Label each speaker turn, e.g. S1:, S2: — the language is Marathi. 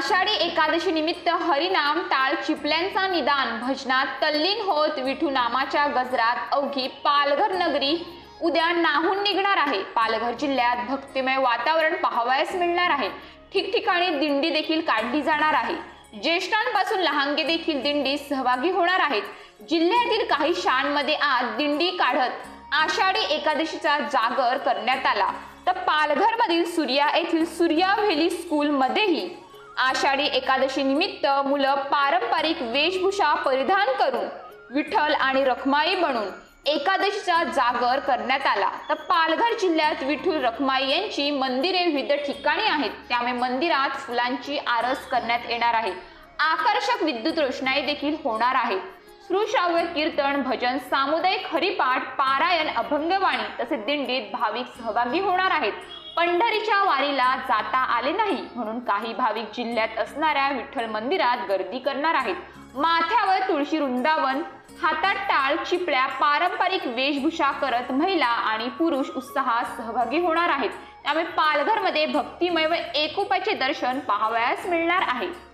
S1: एकादशी निमित्त हरिनाम टाळ चिपल्यांचा निदान. भजनात तल्लीन होत विठू नामाच्या गजरात अवघी पालघर नगरी उद्या नाहून निघणार आहे. पालघर जिल्ह्यात भक्तिमय वातावरण पाहावयास मिळणार आहे. ठिकठिकाणी दिंडी देखील काढली जाणार आहे. ज्येष्ठांपासून लहानगे देखील दिंडी सहभागी होणार आहेत. जिल्ह्यातील काही शाळांमध्ये आज दिंडी काढत आषाढी एकादशीचा जागर करण्यात आला. तर पालघरमधील सूर्या येथील सूर्या व्हॅली स्कूलमध्येही आषाढी एकादशी निमित्त मुलं पारंपरिक वेशभूषा परिधान करून विठ्ठल आणि रखमाई बनून एकादशीचा जागर करण्यात आला. तर पालघर जिल्ह्यात विठ्ठल रखमाई यांची मंदिरे विविध ठिकाणी आहेत. त्यामुळे मंदिरात फुलांची आरस करण्यात येणार आहे. आकर्षक विद्युत रोषणाई देखील होणार आहे. सुश्राव्य कीर्तन भजन सामुदायिक हरिपाठ पारायण अभंगवाणी तसेच दिंडीत भाविक सहभागी होणार आहेत. पंढरीच्या वारीला जाता आले नाही म्हणून काही भाविक जिल्ह्यात असणाऱ्या विठ्ठल मंदिरात गर्दी करणार आहेत. माथ्यावर तुळशी वृंदावन हातात टाळ चिपळ्या पारंपरिक वेशभूषा करत महिला आणि पुरुष उत्साहात सहभागी होणार आहेत. त्यामुळे पालघरमध्ये भक्तिमय व एकोपाचे दर्शन पाहावयास मिळणार आहे.